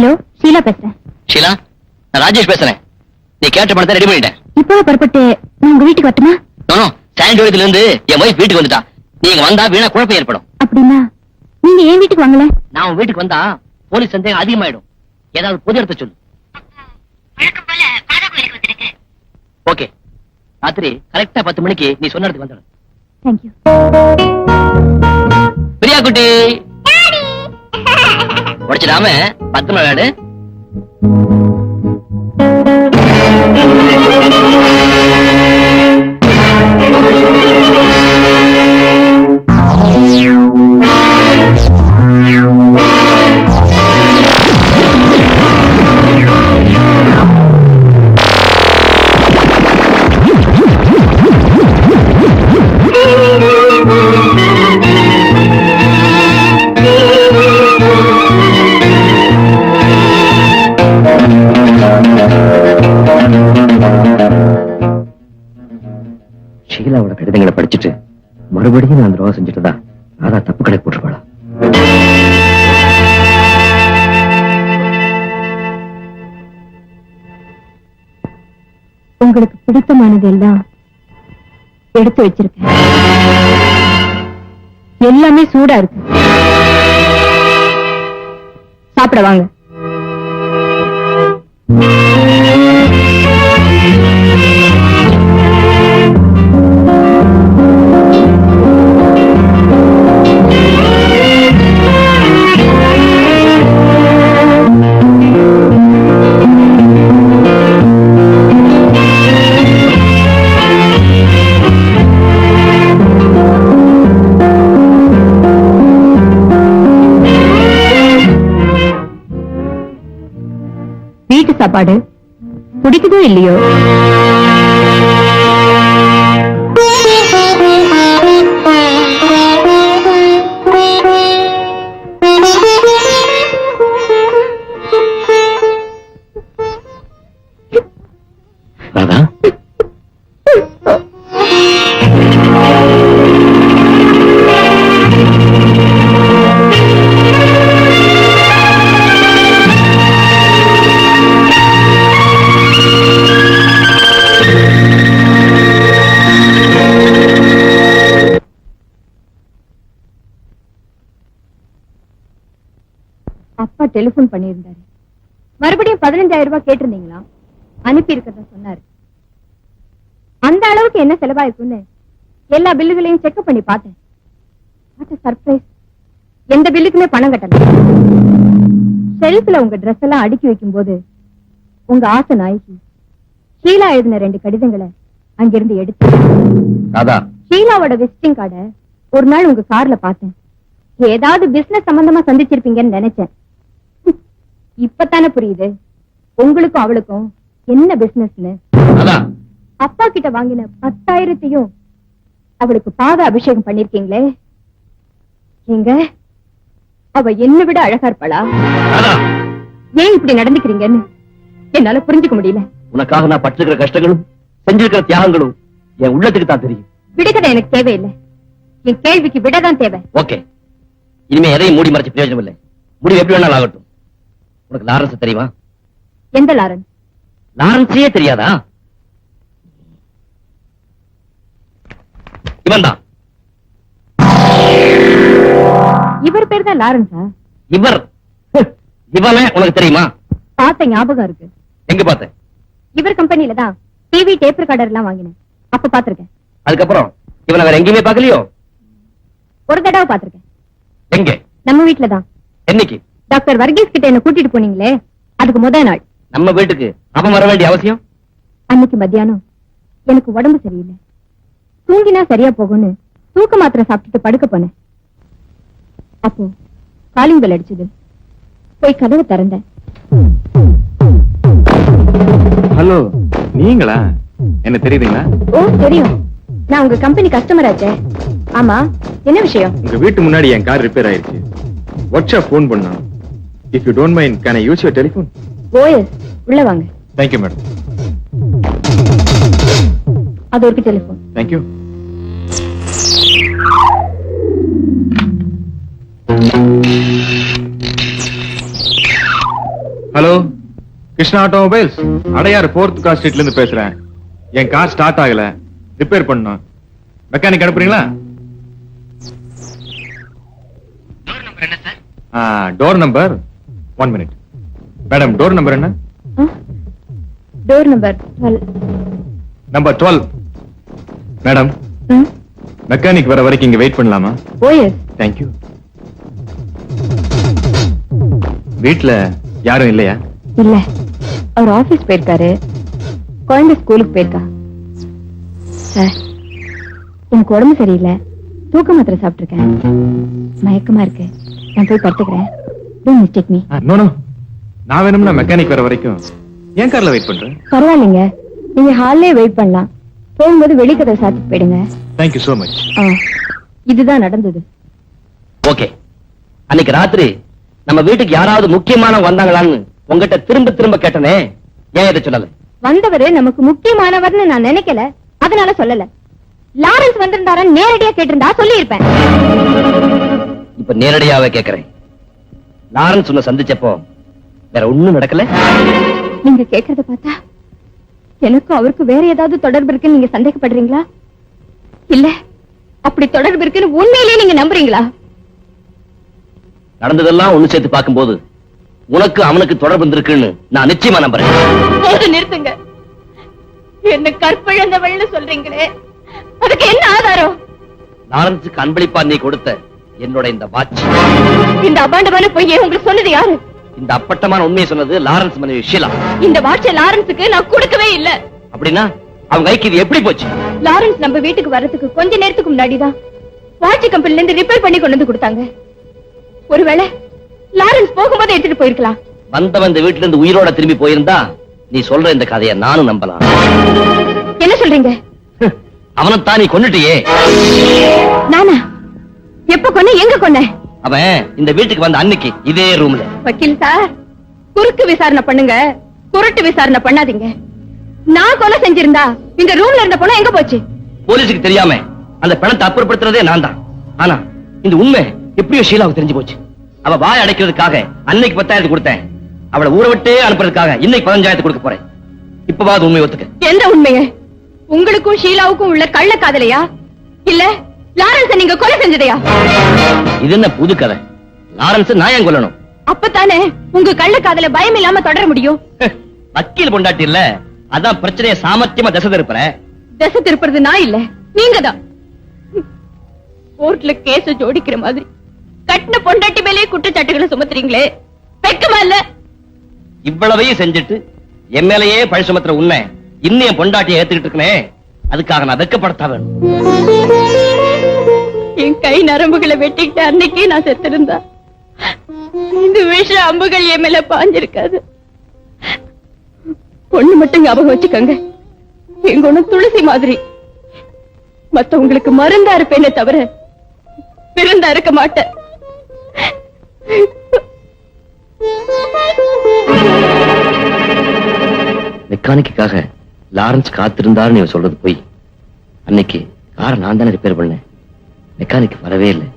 Hello Sheila பேசுறேன். ஷீலா நான் ராஜேஷ் பேசுறேன். நீ கேட்ட பணத்தை ரெடி பண்ணிட்டேன். இப்பவே புறப்பட்டு நான் உங்க வீட்டுக்கு வரட்டுமா? நோ சாண்டியோரத்துல இருந்து என் ஒய்ஃப் வீட்டுக்கு வந்துட்டா. நீங்க வந்தா வீணா குழப்பம் ஏற்படும். அப்படின்னா நீங்க ஏன் வீட்டுக்கு வாங்கல நான் உன் வீட்டுக்கு வந்தா போலீஸ் சந்தேகம் அதிகமாயிடும். ஏதாவது பொது இடத்த சொல்லு. ஓகே ராத்திரி கரெக்டா பத்து மணிக்கு நீ சொன்ன இடத்துக்கு வந்துடும் தேங்க்யூ பிரியா குட்டி. உடைச்சிடாம பத்து விளையாடு கடிதங்களை படிச்சுட்டு மறுபடியும் நான் அந்த துரோகம் செஞ்சுட்டதா? அதான் தப்பு கடை போட்டுருப்பாளா? உங்களுக்கு பிடித்தமானது எல்லாம் எடுத்து வச்சிருக்கேன். எல்லாமே சூடா இருக்கு. சாப்பிட வாங்க. சாப்பாடு? பிடிக்குதோ இல்லையோ? அப்பா டெலிபோன் பண்ணியிருந்தாரு. மறுபடியும் பதினஞ்சாயிரம் ரூபாய் கேட்டிருந்தீங்களா? அனுப்பி இருக்கிறதா சொன்னாரு. அந்த அளவுக்கு என்ன செலவாயிருக்குன்னு எல்லா பில்லுகளையும் செக் பண்ணி பார்த்தேன். சர்ப்ரைஸ் எந்த பில்லுக்குமே பணம் கட்டல. ஷெல்ஃப்ல உங்க Dress எல்லாம் அடுக்கி வைக்கும் போது உங்க ஆசை நாய்க்கு ஷீலா எழுதின ரெண்டு கடிதங்களை அங்கிருந்து எடுத்து ஷீலாவோட விசிட்டிங் கார்டை ஒரு நாள் உங்க கார்ல பார்த்தேன். ஏதாவது பிசினஸ் சம்பந்தமா சந்திச்சிருப்பீங்கன்னு நினைச்சேன். இப்பதானே புரியுது? உங்களுக்கும் அவளுக்கும் என்ன பிசினஸ்னு அப்பா கிட்ட வாங்கின பத்தாயிரத்தையும் அவளுக்கு பாத அபிஷேகம் பண்ணிருக்கீங்களே? எங்க அவ என்ன விட அழகா இருப்பாளா? ஏன் இப்படி நடந்துக்கிறீங்கன்னு என்னால புரிஞ்சுக்க முடியல. உனக்காக நான் பட்டிருக்கிற கஷ்டங்களும் செஞ்சிருக்கிற தியாகங்களும் என் உள்ளத்துக்கு தான் தெரியும். விடுகதை எனக்கு தேவையில்லை. என் கேள்விக்கு விடதான் தேவை. ஓகே. இனிமே எதையும் மூடி மறைச்சு பிரயோஜனம் இல்லை முடிவு எப்படி வேணாலும் ஆகட்டும். உனக்கு லாரன்ஸ் தெரியுமா? எந்த லாரன் லாரன்ஸே தெரியாதா? இவன் தான் இவர் பேர் தான் லாரன்ஸா? இவர். இவனே உனக்கு தெரியுமா? பார்த்த ஞாபகம் இருக்கு. எங்க பார்த்த? இவர் கம்பெனில தான் டிவி டேப் ரெக்கார்டர் எல்லாம் வாங்கினேன். அப்ப பாத்திருக்கேன் அதுக்கப்புறம் இவனை வேற எங்கேயுமே பார்க்கலையோ? ஒரு தடவை பாத்திருக்கேன் எங்க? நம்ம வீட்ல தான். என்னைக்கு? டாக்டர் வர்கீஸ் கிட்ட என்ன கூட்டிட்டு போனீங்களே? அதுக்கு முதல் நாள். நம்ம வீட்டுக்கு. அவன் வர வேண்டிய அவசியம்? அன்னைக்கு மத்தியானம் எனக்கு உடம்பு சரியில்லை. தூங்கினா சரியா போகும்னு தூக்க மாத்திரை சாப்பிட்டுட்டு படுக்க போனேன். அப்போ காலிங் பெல் அடிச்சது. போய் கதவை திறந்தேன். ஹலோ நீங்களா? என்ன தெரியுதுங்களா? ஓ தெரியும். நான் உங்க கம்பெனி கஸ்டமர் ஆச்சே. ஆமா என்ன விஷயம்? உங்க வீட்டு முன்னாடி என் கார் ரிப்பேர் ஆயிருச்சு ஒர்க் ஷாப் ஃபோன் பண்ணா if you don't mind can I use your telephone oh yes உள்ள வாங்க. தேங்க்யூ மேடம் அது ஒரு telephone thank you hello Krishna automobiles Adyar fourth car ஸ்ட்ரீட்ல இருந்து பேசுறேன். என் கார் ஸ்டார்ட் ஆகல. ரிப்பேர் பண்ணணும். Mechanic அனுப்புறீங்களா? Door number one minute madam door number என்ன? Door number number twelve madam mechanic வர வரைக்கும் இங்க வெயிட் பண்ணலாமா? ஓஎஸ் தேங்க்யூ வீட்ல யாரும் இல்லையா? இல்ல. அவர் ஆபீஸ் போயிருக்காரு. குழந்தை ஸ்கூலுக்கு போயிருக்கா. சார் எனக்கு உடம்பு சரியில்லை. தூக்க மாத்திரை சாப்பிட்டிருக்கேன். மயக்கமா இருக்கு. நான் போய் படுத்துக்கிறேன். Don't mistake me no no நான் வேணும்னா மெக்கானிக் வர வரைக்கும். ஏன் கார்ல வெயிட் பண்றேன் பரவாயில்லைங்க. நீங்க ஹால்லே வெயிட் பண்ணலாம். போகும்போது வெளிக்கதை சாத்திட்டு போயிடுங்க. தேங்க்யூ சோ மச் இதுதான் நடந்தது. ஓகே அன்னைக்கு ராத்திரி நம்ம வீட்டுக்கு யாராவது முக்கியமான வந்தாங்களான்னு உங்ககிட்ட திரும்ப திரும்ப கேட்டனே. ஏன் இதை சொல்லல? வந்தவரு நமக்கு முக்கியமானவர்னு நான் நினைக்கல. அதனால சொல்லல. லாரன்ஸ் வந்திருந்தாரன்னு நேரடியா கேட்டிருந்தா சொல்லியிருப்பேன். இப்ப நேரடியாவே கேக்குறேன். லாரன்ஸ் உன்னை சந்திச்சப்போ வேற ஒண்ணும் நடக்கல? நீங்க கேக்குறத பார்த்தா எனக்கும் அவருக்கும் வேற ஏதாவது தொடர்பு இருக்குன்னு நீங்க சந்தேகப்படுறீங்களா? இல்ல அப்படி தொடர்பு இருக்குன்னு உண்மையிலேயே நீங்க நம்புறீங்களா? நடந்ததெல்லாம் ஒண்ணு சேர்த்து பார்க்கும்போது உனக்கு அவனுக்கு தொடர்பு இருந்திருக்குன்னு நான் நிச்சயமா நம்புறேன். போது நிறுத்துங்க. என்ன கற்பிழந்தவள்னு சொல்றீங்களே அதுக்கு என்ன ஆதாரம்? லாரன்ஸுக்கு அன்பளிப்பா நீ கொடுத்த என்னோட இந்த வாட்ச் இந்த அபாண்டமான பொய்யை உங்களுக்கு சொன்னது யாரு? இந்த அப்பட்டமான உண்மையை சொன்னது லாரன்ஸ் மனைவி ஷீலா. இந்த வாட்சை லாரன்ஸுக்கு நான் கொடுக்கவே இல்ல. அப்படின்னா அவங்க கைக்கு இது எப்படி போச்சு? லாரன்ஸ் நம்ம வீட்டுக்கு வர்றதுக்கு கொஞ்ச நேரத்துக்கு முன்னாடிதான் வாட்ச் கம்பெனில இருந்து ரிப்பேர் பண்ணி கொண்டு வந்து கொடுத்தாங்க. ஒருவேளை லாரன்ஸ் போகும்போது எடுத்துட்டு போயிருக்கலாம். வந்தவன் இந்த வீட்டுல இருந்து உயிரோட திரும்பி போயிருந்தா நீ சொல்ற இந்த கதையை நானும் நம்பலாம். என்ன சொல்றீங்க? அவனைத்தான் நீ கொன்னுட்டியே. நானா? எப்ப கொன்ன எங்க கொன்ன? அவன் இந்த வீட்டுக்கு வந்த அன்னைக்கு இதே ரூம்ல வக்கீல் சார் குறுக்கு விசாரணை பண்ணுங்க. குருட்டு விசாரணை பண்ணாதீங்க. நான் கொலை செஞ்சிருந்தா இந்த ரூம்ல இருந்த பொண்ணு எங்க போச்சு? போலீஸுக்கு தெரியாம அந்த பணத்தை அப்புறப்படுத்துறதே நான் தான். ஆனா இந்த உண்மை எப்படியோ ஷீலாவுக்கு தெரிஞ்சு போச்சு. அவ வாய் அடைக்கிறதுக்காக அன்னைக்கு பத்தாயிரத்து கொடுத்தேன். அவளை ஊரை விட்டே அனுப்புறதுக்காக இன்னைக்கு பதினஞ்சாயிரத்து கொடுக்க போறேன். இப்பவாது உண்மை ஒத்துக்க. எந்த உண்மைய? உங்களுக்கும் ஷீலாவுக்கும் உள்ள கள்ள காதலையா? இல்ல லாரன்ஸ நீங்க கொலை செஞ்சதையா? இது என்ன புது கதை? லாரன்ஸ் நான் ஏன் கொல்லணும். அப்பதானே உங்க கள்ள காதல பயம் இல்லாம தொடர முடியும்? வக்கீல் பொண்டாட்டி இல்ல. அதான் பிரச்சனையை சாமர்த்தியமா திசை திருப்புற. திசை திருப்புறது நான் இல்ல நீங்க தான் கோர்ட்ல கேஸ ஜோடிக்கிற மாதிரி. கட்டின பொண்டாட்டி மேலே குற்றச்சாட்டுகளை சுமத்துறீங்களே. வெக்கமா இல்ல? இவ்வளவையும் செஞ்சுட்டு என் மேலேயே பழி சுமத்துற உண்மை இன்னும் என் பொண்டாட்டியை ஏத்துக்கிட்டு இருக்கனே. அதுக்காக நான் வெக்கப்படத்தா வேணும். கை நரம்புகளை வெட்டிக்கிட்ட அன்னைக்கே நான் செத்திருந்தா. இந்த விஷ அம்புகள் என் மேல பாஞ்சிருக்காது. பொண்ணு மட்டும் ஞாபகம் வச்சுக்கோங்க. எங்க ஒண்ணு துளசி மாதிரி. மத்தவங்களுக்கு மருந்தா இருப்பேனே தவிர பிறந்தா இருக்க மாட்டேன். மெக்கானிக்காக லாரன்ஸ் காத்திருந்தாருன்னு இவன் சொல்றது போய் அன்னைக்கு காரை நான் தானே ரிப்பேர் பண்ணேன். மெக்கானிக் வரவே இல்லை.